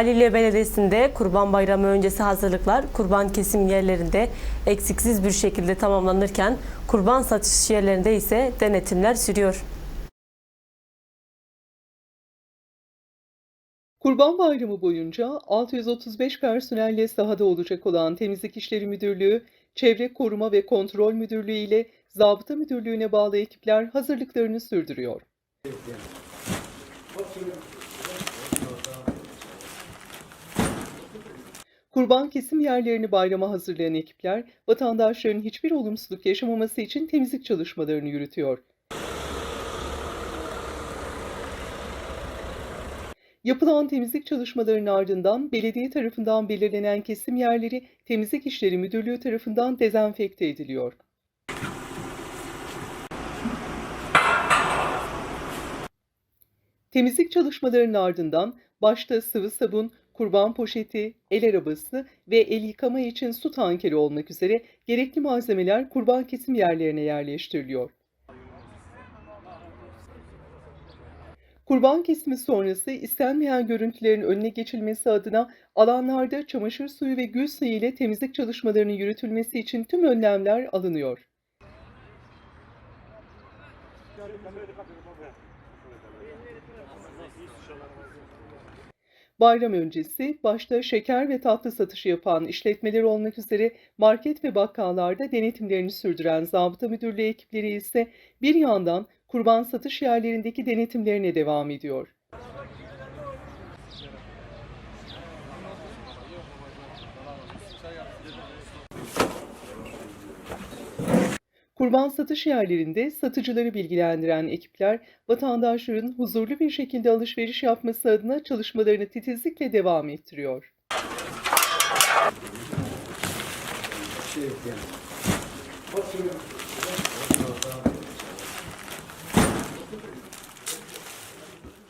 Haliliye Belediyesi'nde Kurban Bayramı öncesi hazırlıklar kurban kesim yerlerinde eksiksiz bir şekilde tamamlanırken kurban satış yerlerinde ise denetimler sürüyor. Kurban Bayramı boyunca 635 personelle sahada olacak olan Temizlik İşleri Müdürlüğü, Çevre Koruma ve Kontrol Müdürlüğü ile Zabıta Müdürlüğü'ne bağlı ekipler hazırlıklarını sürdürüyor. Kurban kesim yerlerini bayrama hazırlayan ekipler, vatandaşların hiçbir olumsuzluk yaşamaması için temizlik çalışmalarını yürütüyor. Yapılan temizlik çalışmalarının ardından belediye tarafından belirlenen kesim yerleri Temizlik İşleri Müdürlüğü tarafından dezenfekte ediliyor. Temizlik çalışmalarının ardından başta sıvı sabun, kurban poşeti, el arabası ve el yıkama için su tankeri olmak üzere gerekli malzemeler kurban kesim yerlerine yerleştiriliyor. Kurban kesimi sonrası istenmeyen görüntülerin önüne geçilmesi adına alanlarda çamaşır suyu ve gül suyu ile temizlik çalışmalarının yürütülmesi için tüm önlemler alınıyor. Bayram öncesi başta şeker ve tatlı satışı yapan işletmeler olmak üzere market ve bakkallarda denetimlerini sürdüren zabıta müdürlüğü ekipleri ise bir yandan kurban satış yerlerindeki denetimlerine devam ediyor. Kurban satış yerlerinde satıcıları bilgilendiren ekipler vatandaşların huzurlu bir şekilde alışveriş yapması adına çalışmalarını titizlikle devam ettiriyor. Şey yani.